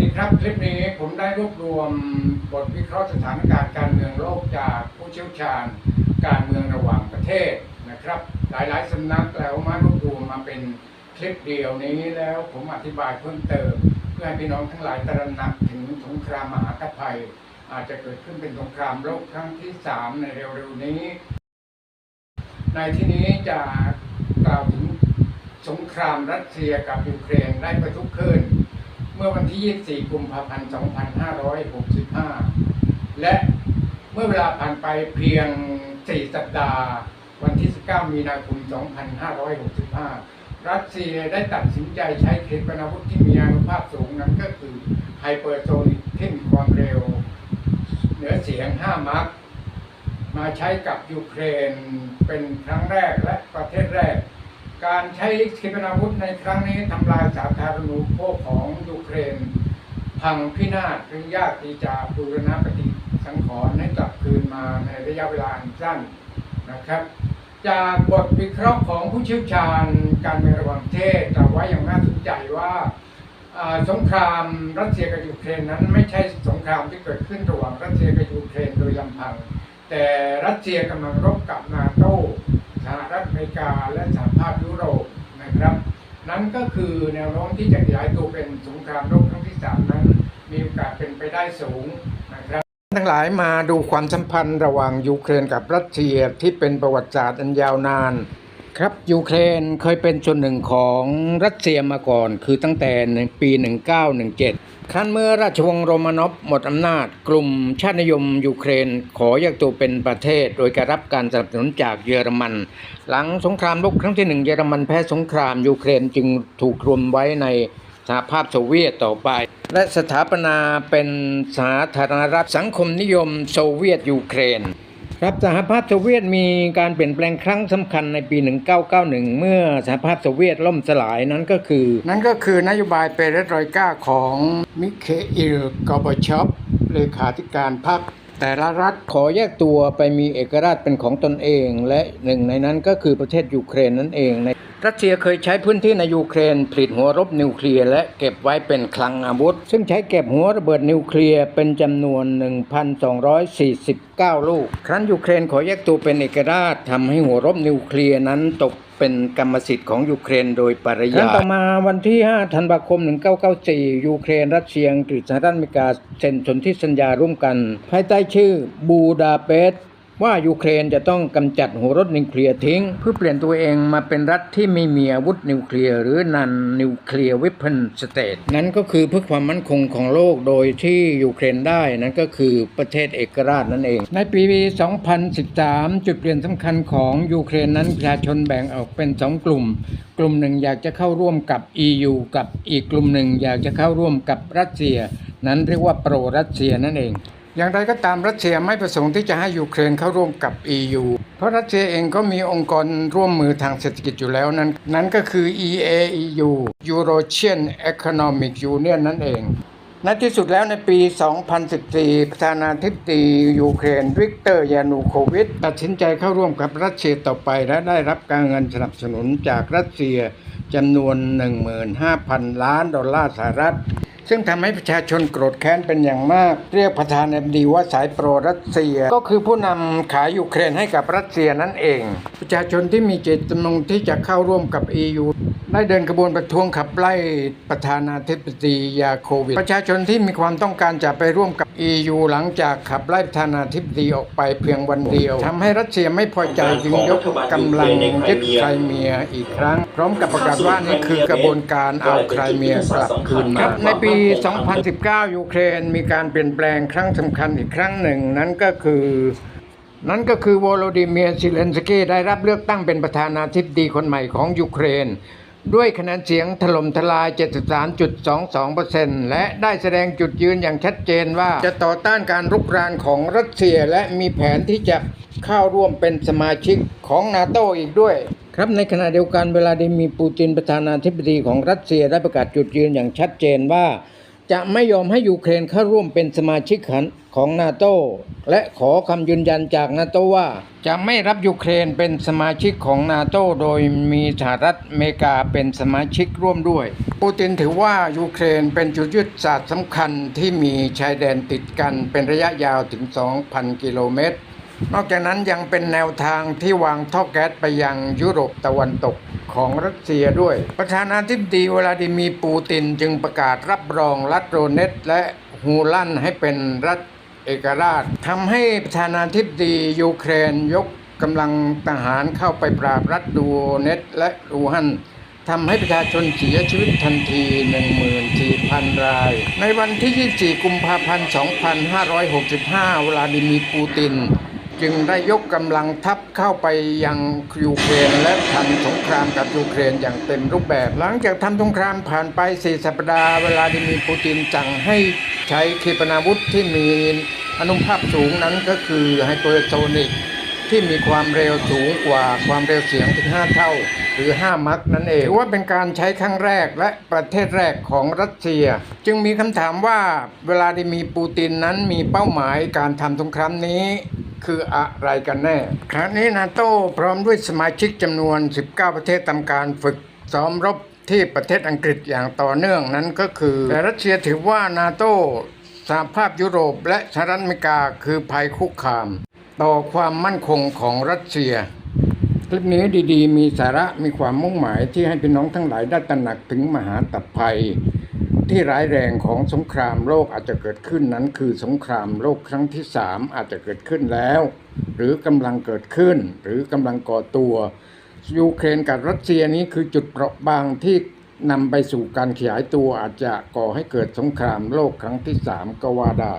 ดีครับคลิปนี้ผมได้รวบรวมบทวิเคราะห์สถานการณ์การเมืองโลกจากผู้เชี่ยวชาญ การเมืองระหว่างประเทศนะครับ หลายๆสำนักแล้วมารวบรวมมาเป็นคลิปเดียวนี้แล้วผมอธิบายเพิ่มเติม เพื่อให้พี่น้องทั้งหลายตระหนักถึงสงครามมหาภัย อาจจะเกิดขึ้นเป็นสงครามโลกครั้งที่สามในเร็วๆนี้ ในที่นี้จะกล่าวถึงสงครามรัสเซียกับยูเครนได้ประทุขึ้น เมื่อวันที่ 24 กุมภาพันธ์ 2565 และเมื่อเวลาผ่านไปเพียง 4 สัปดาห์ วันที่ 19 มีนาคม 2565 รัสเซียได้ตัดสินใจใช้ขีปนาวุธที่มีอานุภาพสูงนั้นก็คือไฮเปอร์โซนิกที่มีความเร็ว เหนือเสียง 5 มัคมาใช้กับยูเครนเป็นครั้งแรกและประเทศแรก การใช้ขีปนาวุธในครั้งนี้ทำลายสาธารณูปโภคของยูเครน พังพินาศหรือยากที่จะบูรณะปฏิสังขรณ์ให้กลับคืนมาในระยะเวลาอันสั้นนะครับ จากบทวิเคราะห์ของผู้เชี่ยวชาญการเมืองระหว่างประเทศกล่าวไว้อย่างน่าสนใจว่าสงครามรัสเซียกับยูเครนนั้นไม่ใช่สงครามที่เกิดขึ้นระหว่างรัสเซียกับยูเครนโดยลำพัง แต่รัสเซียกำลังรบกับนาโต หรัฐอเมริกาและสหภาพยุโรปนะครับ นั้นก็คือแนวโน้มที่จะขยายตัวเป็นสงครามโลกครั้งที่สามนั้น มีโอกาสเป็นไปได้สูงนะครับทั้งหลายมาดูความสัมพันธ์ระหว่างยูเครนกับรัสเซียที่เป็นประวัติศาสตร์อันยาวนาน ครับยูเครนเคยเป็นส่วนหนึ่งของรัสเซียมาก่อน คือตั้งแต่ปี 1917 ครั้นเมื่อราชวงศ์โรมานอฟหมดอำนาจ กลุ่มชาตินิยมยูเครนขอแยกตัวเป็นประเทศ โดยการรับการสนับสนุนจากเยอรมัน หลังสงครามโลกครั้งที่หนึ่งเยอรมันแพ้สงครามยูเครนจึงถูกรวมไว้ในสหภาพโซเวียตต่อไป และสถาปนาเป็นสาธารณรัฐสังคมนิยมโซเวียตยูเครน ครับสหภาพโซเวียตมีการเปลี่ยนแปลงครั้งสำคัญในปี 1991 เมื่อสหภาพโซเวียตล่มสลายนั้นก็คือ นั่นก็คือนโยบายเปเรตรอยกาของมิเคอิลกอบชอปเลขาธิการพรรค แต่ละรัฐขอแยกตัวไปมีเอกราชเป็นของตนเอง และหนึ่งในนั้นก็คือประเทศยูเครนนั่นเองในรัสเซียเคยใช้พื้นที่ในยูเครนผลิตหัวรบนิวเคลียร์และเก็บไว้เป็นคลังอาวุธ ซึ่งใช้เก็บหัวระเบิดนิวเคลียร์เป็นจำนวน 1,249 ลูก ครั้นยูเครนขอแยกตัวเป็นเอกราชทำให้หัวรบนิวเคลียร์นั้นตก เป็นกรรมสิทธิ์ของยูเครนโดยปริยายต่อมาวันที่ 5 ธันวาคม 1994 ยูเครน รัสเซียอังกฤษสหรัฐอเมริกาเซ็นสนธิสัญญาร่วมกัน ภายใต้ชื่อบูดาเปสต์ ว่ายูเครนจะต้องกำจัดหัวรถนิวเคลียร์ทิ้ง เพื่อเปลี่ยนตัวเองมาเป็นรัฐที่ไม่มีอาวุธนิวเคลียร์หรือนันนิวเคลียร์วิพ o นสเตทนั้นก็คือเพื่อความมั่นคงของโลกโดยที่ยูเครนได้นั้นก็คือประเทศเอกราชนั่นเอง ในปี 2013 จุดเปลี่ยนสำคัญของยูเครนนั้นประชาชนแบ่งออกเป็น 2 กลุ่ม กลุ่มหนึ่งอยากจะเข้าร่วมกับ EU กับอีกกลุ่มหนึ่งอยากจะเข้าร่วมกับรัสเซีย นั้นเรียกว่าโปรรัสเซียนั่นเอง อย่างไรก็ตามรัสเซียไม่ประสงค์ที่จะให้ยูเครนเข้าร่วมกับ EU เพราะรัสเซียเองก็มีองค์กรร่วมมือทางเศรษฐกิจอยู่แล้วนั้นนั่นก็คือ EAEU Eurasian Economic Union นั่นเองในที่สุดแล้วในปี 2014 ประธานาธิบดียูเครน วิกเตอร์ยานูโควิชตัดสินใจเข้าร่วมกับรัสเซียต่อไปและได้รับการเงินสนับสนุนจากรัสเซียจำนวน 15,000 ล้านดอลลาร์สหรัฐ ซึ่งทำให้ประชาชนโกรธแค้นเป็นอย่างมาก เรียกประธานเอ็มดีว่าสายโปรรัสเซีย ก็คือผู้นำขายยูเครนให้กับรัสเซียนั่นเอง ประชาชนที่มีเจตจำนงที่จะเข้าร่วมกับ EU ได้เดินขบวนประท้วงขับไล่ประธานาธิบดียาโควิด ประชาชนที่มีความต้องการจะไปร่วมกับ EU หลังจากขับไล่ประธานาธิบดีออกไปเพียงวันเดียวทำให้รัสเซียไม่พอใจจึงยกกำลังยึดไครเมียอีกครั้ง พร้อมกับประกาศว่านี่คือกระบวนการเอาไครเมียกลับคืนมาในปี 2019 ยูเครนมีการเปลี่ยนแปลงครั้งสำคัญอีกครั้งหนึ่งนั้นก็คือนั่นก็คือวโลดิเมียร์ซิเลนสกี้ได้รับเลือกตั้งเป็นประธานาธิบดีคนใหม่ของยูเครน ด้วยคะแนนเสียงถล่มทลาย 73.22%และได้แสดงจุดยืนอย่างชัดเจนว่า จะต่อต้านการรุกรานของรัสเซียและมีแผนที่จะเข้าร่วมเป็นสมาชิกของนาโตอีกด้วย ครับในขณะเดียวกันเวลาดิมีปูตินประธานาธิบดีของรัสเซียได้ประกาศจุดยืนอย่างชัดเจนว่า จะไม่ยอมให้ยูเครนเข้าร่วมเป็นสมาชิกขันของนาโตและขอคำยืนยันจากนาโตว่า จะไม่รับยูเครนเป็นสมาชิกของนาโตโดยมีสหรัฐอเมริกาเป็นสมาชิกร่วมด้วย ปูตินถือว่ายูเครนเป็นจุดยุทธศาสตร์สำคัญที่มีชายแดนติดกันเป็นระยะยาวถึง 2,000 กิโลเมตร นอกจากนั้นยังเป็นแนวทางที่วางท่อแก๊สไปยังยุโรปตะวันตกของรัสเซียด้วย ประธานาธิบดีวลาดิมีปูตินจึงประกาศรับรองรัฐโรเนตและฮูลันให้เป็นรัฐเอกราชทำให้ประธานาธิบดียูเครนยกกำลังทหารเข้าไปปราบรัฐดูเนตและลูฮันทำให้ประชาชนเสียชีวิตทันที 14,000 ราย ในวันที่ 24 กุมภาพันธ์ 2565 วลาดิมีปูติน จึงได้ยกกำลังทัพเข้าไปยังยูเครนและทำสงครามกับยูเครนอย่างเต็มรูปแบบ หลังจากทำสงครามผ่านไป4สัปดาห์เวลาดิมีร์ปูตินสั่งให้ใช้ขีปนาวุธที่มีอนุภาพสูงนั้นก็คือไฮเปอร์โซนิกที่มีความเร็วสูงกว่าความเร็วเสียงถึง 5 เท่า หรือ 5 มัคนั่นเองถือว่าเป็นการใช้ครั้งแรกและประเทศแรกของรัสเซีย จึงมีคำถามว่าเวลาดิมีร์ปูตินนั้นมีเป้าหมายการทำสงครามนี้ คืออะไรกันแน่ครั้นี้นาโต้พร้อมด้วยสมาชิกจำนวน 19 ประเทศทำการฝึกซ้อมรบที่ประเทศอังกฤษอย่างต่อเนื่องนั้นก็คือ แต่รัสเซียถือว่านาโต้สหภาพยุโรปและสหรัฐอเมริกาคือภัยคุกคาม ต่อความมั่นคงของรัสเซีย คลิปนี้ดีๆ มีสาระมีความมุ่งหมายที่ให้พี่น้องทั้งหลายได้ตระหนักถึงมหาตับภัย ที่ร้ายแรงของสงครามโลกอาจจะเกิดขึ้นนั้น คือสงครามโลกครั้งที่สามอาจจะเกิดขึ้นแล้ว หรือกำลังเกิดขึ้น หรือกำลังก่อตัว ยูเครนกับรัสเซียนี้คือจุดเปราะบางที่นำไปสู่การขยายตัวอาจจะก่อให้เกิดสงครามโลกครั้งที่สามก็ว่าได้